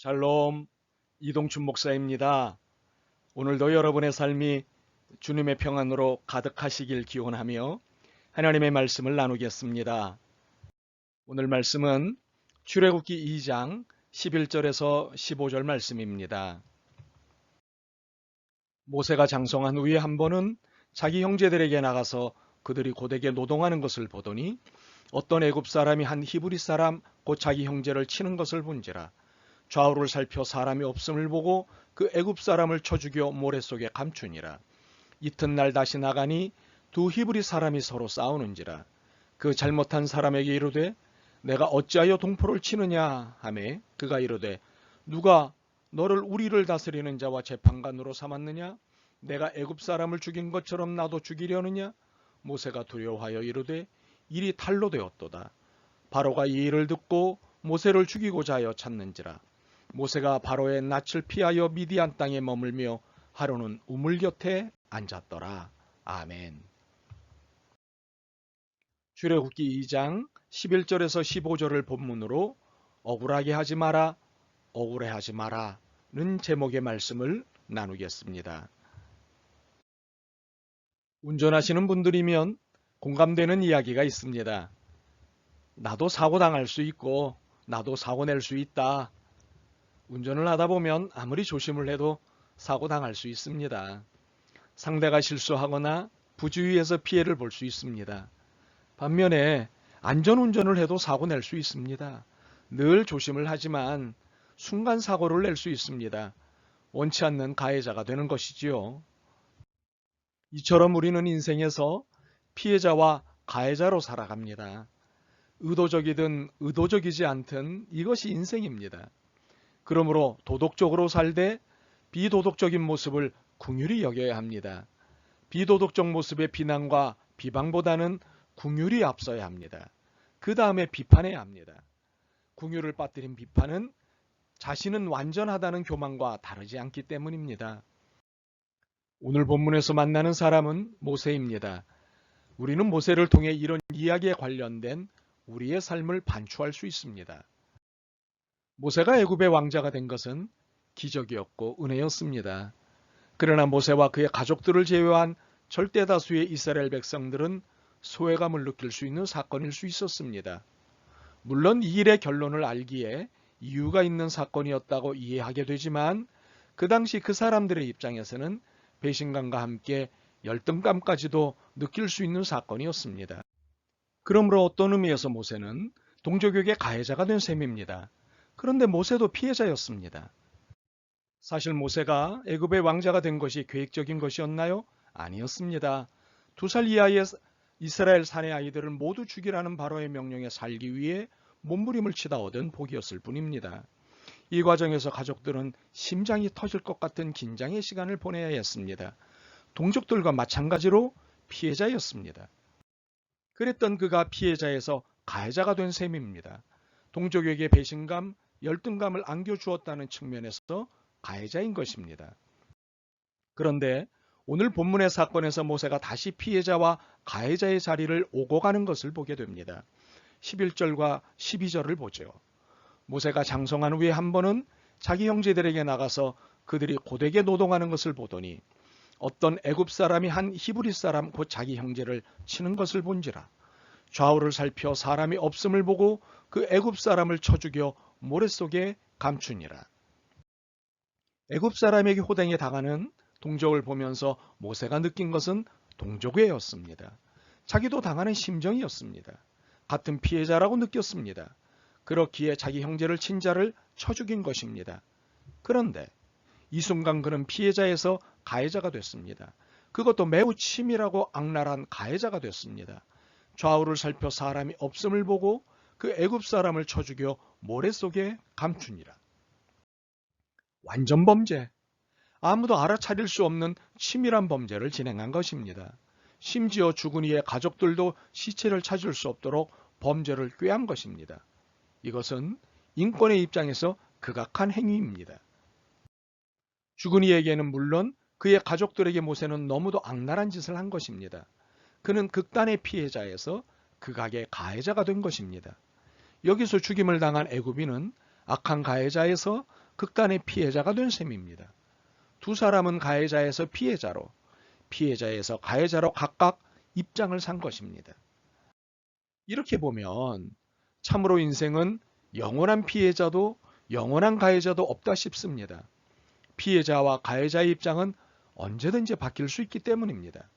샬롬 이동춘 목사입니다. 오늘도 여러분의 삶이 주님의 평안으로 가득하시길 기원하며 하나님의 말씀을 나누겠습니다. 오늘 말씀은 출애굽기 2장 11절에서 15절 말씀입니다. 모세가 장성한 후에 한 번은 자기 형제들에게 나가서 그들이 고되게 노동하는 것을 보더니 어떤 애굽 사람이 한 히브리 사람 곧 자기 형제를 치는 것을 본지라 좌우를 살펴 사람이 없음을 보고 그 애굽 사람을 쳐 죽여 모래 속에 감추니라. 이튿날 다시 나가니 두 히브리 사람이 서로 싸우는지라. 그 잘못한 사람에게 이르되 내가 어찌하여 동포를 치느냐 하매 그가 이르되 누가 너를 우리를 다스리는 자와 재판관으로 삼았느냐? 내가 애굽 사람을 죽인 것처럼 나도 죽이려느냐? 모세가 두려워하여 이르되 일이 탈로 되었도다. 바로가 이 일을 듣고 모세를 죽이고자 하여 찾는지라 모세가 바로의 낯을 피하여 미디안 땅에 머물며 하루는 우물 곁에 앉았더라 아멘 출애굽기 2장 11절에서 15절을 본문으로 억울하게 하지 마라 억울해하지 마라는 제목의 말씀을 나누겠습니다. 운전하시는 분들이면 공감되는 이야기가 있습니다. 나도 사고 당할 수 있고 나도 사고 낼 수 있다. 운전을 하다 보면 아무리 조심을 해도 사고 당할 수 있습니다. 상대가 실수하거나 부주의해서 피해를 볼 수 있습니다. 반면에 안전운전을 해도 사고 낼 수 있습니다. 늘 조심을 하지만 순간 사고를 낼 수 있습니다. 원치 않는 가해자가 되는 것이지요. 이처럼 우리는 인생에서 피해자와 가해자로 살아갑니다. 의도적이든 의도적이지 않든 이것이 인생입니다. 그러므로 도덕적으로 살되 비도덕적인 모습을 궁휼히 여겨야 합니다. 비도덕적 모습의 비난과 비방보다는 궁휼이 앞서야 합니다. 그 다음에 비판해야 합니다. 궁휼을 빠뜨린 비판은 자신은 완전하다는 교만과 다르지 않기 때문입니다. 오늘 본문에서 만나는 사람은 모세입니다. 우리는 모세를 통해 이런 이야기에 관련된 우리의 삶을 반추할 수 있습니다. 모세가 애굽의 왕자가 된 것은 기적이었고 은혜였습니다. 그러나 모세와 그의 가족들을 제외한 절대 다수의 이스라엘 백성들은 소외감을 느낄 수 있는 사건일 수 있었습니다. 물론 이 일의 결론을 알기에 이유가 있는 사건이었다고 이해하게 되지만 그 당시 그 사람들의 입장에서는 배신감과 함께 열등감까지도 느낄 수 있는 사건이었습니다. 그러므로 어떤 의미에서 모세는 동족에게 가해자가 된 셈입니다. 그런데 모세도 피해자였습니다. 사실 모세가 애굽의 왕자가 된 것이 계획적인 것이었나요? 아니었습니다. 두 살 이하의 이스라엘 사내 아이들을 모두 죽이라는 바로의 명령에 살기 위해 몸부림을 치다 얻은 복이었을 뿐입니다. 이 과정에서 가족들은 심장이 터질 것 같은 긴장의 시간을 보내야 했습니다. 동족들과 마찬가지로 피해자였습니다. 그랬던 그가 피해자에서 가해자가 된 셈입니다. 동족에게 배신감, 열등감을 안겨주었다는 측면에서 가해자인 것입니다. 그런데 오늘 본문의 사건에서 모세가 다시 피해자와 가해자의 자리를 오고 가는 것을 보게 됩니다. 11절과 12절을 보죠. 모세가 장성한 후에 한 번은 자기 형제들에게 나가서 그들이 고되게 노동하는 것을 보더니 어떤 애굽 사람이 한 히브리 사람 곧 자기 형제를 치는 것을 본지라 좌우를 살펴 사람이 없음을 보고 그 애굽 사람을 쳐 죽여 모래 속에 감추니라. 애굽 사람에게 호댕에 당하는 동족을 보면서 모세가 느낀 것은 동족애였습니다. 자기도 당하는 심정이었습니다. 같은 피해자라고 느꼈습니다. 그렇기에 자기 형제를 친 자를 쳐 죽인 것입니다. 그런데 이 순간 그는 피해자에서 가해자가 됐습니다. 그것도 매우 치밀하고 악랄한 가해자가 됐습니다. 좌우를 살펴 사람이 없음을 보고 그 애굽 사람을 쳐 죽여 모래 속에 감추니라. 완전 범죄. 아무도 알아차릴 수 없는 치밀한 범죄를 진행한 것입니다. 심지어 죽은 이의 가족들도 시체를 찾을 수 없도록 범죄를 꾀한 것입니다. 이것은 인권의 입장에서 극악한 행위입니다. 죽은 이에게는 물론 그의 가족들에게 모세는 너무도 악랄한 짓을 한 것입니다. 그는 극단의 피해자에서 극악의 가해자가 된 것입니다. 여기서 죽임을 당한 애굽인은 악한 가해자에서 극단의 피해자가 된 셈입니다. 두 사람은 가해자에서 피해자로, 피해자에서 가해자로 각각 입장을 산 것입니다. 이렇게 보면 참으로 인생은 영원한 피해자도 영원한 가해자도 없다 싶습니다. 피해자와 가해자의 입장은 언제든지 바뀔 수 있기 때문입니다.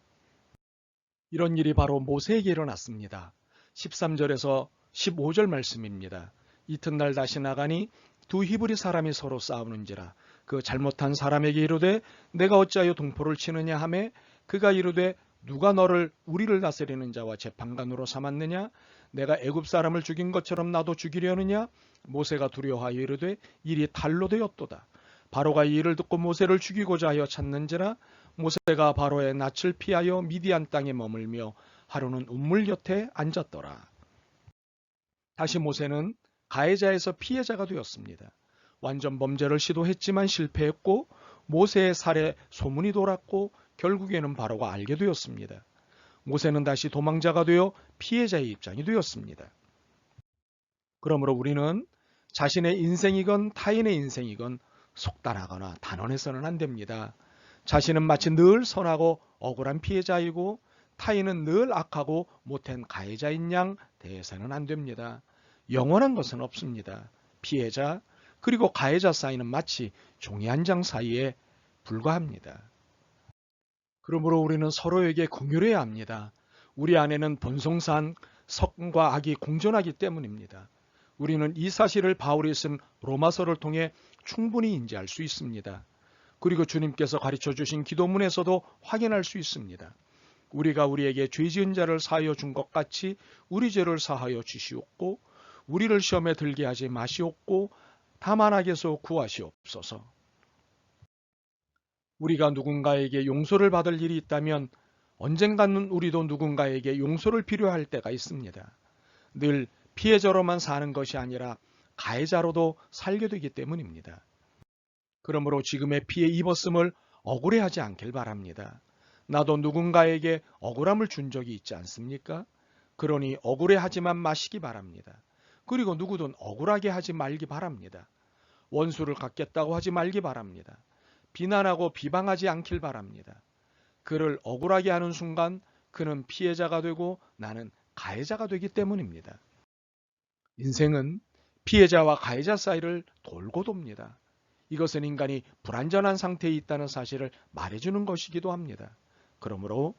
이런 일이 바로 모세에게 일어났습니다. 13절에서 15절 말씀입니다. 이튿날 다시 나가니 두 히브리 사람이 서로 싸우는지라. 그 잘못한 사람에게 이르되 내가 어찌하여 동포를 치느냐 하매 그가 이르되 누가 너를 우리를 다스리는 자와 재판관으로 삼았느냐? 내가 애굽 사람을 죽인 것처럼 나도 죽이려느냐? 모세가 두려워하여 이르되 일이 달로 되었도다. 바로가 이 일을 듣고 모세를 죽이고자 하여 찾는지라? 모세가 바로의 낯을 피하여 미디안 땅에 머물며 하루는 운물 곁에 앉았더라. 다시 모세는 가해자에서 피해자가 되었습니다. 완전 범죄를 시도했지만 실패했고 모세의 살에 소문이 돌았고 결국에는 바로가 알게 되었습니다. 모세는 다시 도망자가 되어 피해자의 입장이 되었습니다. 그러므로 우리는 자신의 인생이건 타인의 인생이건 속단하거나 단언해서는 안 됩니다. 자신은 마치 늘 선하고 억울한 피해자이고 타인은 늘 악하고 못한 가해자인 양 대해서는 안 됩니다. 영원한 것은 없습니다. 피해자 그리고 가해자 사이는 마치 종이 한 장 사이에 불과합니다. 그러므로 우리는 서로에게 긍휼해야 합니다. 우리 안에는 본성산 성과 악이 공존하기 때문입니다. 우리는 이 사실을 바울이 쓴 로마서를 통해 충분히 인지할 수 있습니다. 그리고 주님께서 가르쳐 주신 기도문에서도 확인할 수 있습니다. 우리가 우리에게 죄 지은 자를 사하여 준 것 같이 우리 죄를 사하여 주시옵고 우리를 시험에 들게 하지 마시옵고 다만 하게서 구하시옵소서. 우리가 누군가에게 용서를 받을 일이 있다면 언젠가는 우리도 누군가에게 용서를 필요할 때가 있습니다. 늘 피해자로만 사는 것이 아니라 가해자로도 살게 되기 때문입니다. 그러므로 지금의 피해 입었음을 억울해하지 않길 바랍니다. 나도 누군가에게 억울함을 준 적이 있지 않습니까? 그러니 억울해하지만 마시기 바랍니다. 그리고 누구든 억울하게 하지 말기 바랍니다. 원수를 갖겠다고 하지 말기 바랍니다. 비난하고 비방하지 않길 바랍니다. 그를 억울하게 하는 순간 그는 피해자가 되고 나는 가해자가 되기 때문입니다. 인생은 피해자와 가해자 사이를 돌고 돕니다. 이것은 인간이 불완전한 상태에 있다는 사실을 말해주는 것이기도 합니다. 그러므로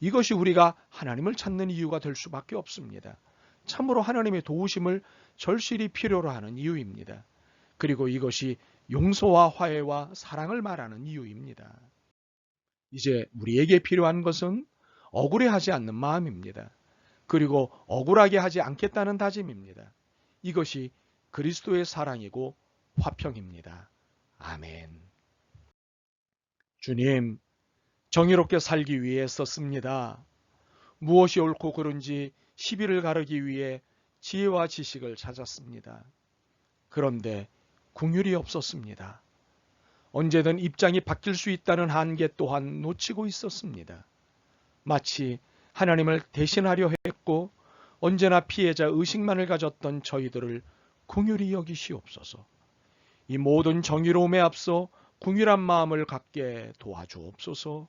이것이 우리가 하나님을 찾는 이유가 될 수밖에 없습니다. 참으로 하나님의 도우심을 절실히 필요로 하는 이유입니다. 그리고 이것이 용서와 화해와 사랑을 말하는 이유입니다. 이제 우리에게 필요한 것은 억울해하지 않는 마음입니다. 그리고 억울하게 하지 않겠다는 다짐입니다. 이것이 그리스도의 사랑이고 화평입니다. 아멘. 주님, 정의롭게 살기 위해 썼습니다. 무엇이 옳고 그른지 시비를 가르기 위해 지혜와 지식을 찾았습니다. 그런데 궁율이 없었습니다. 언제든 입장이 바뀔 수 있다는 한계 또한 놓치고 있었습니다. 마치 하나님을 대신하려 했고 언제나 피해자 의식만을 가졌던 저희들을 궁율이 여기시옵소서. 이 모든 정의로움에 앞서 궁율한 마음을 갖게 도와주옵소서.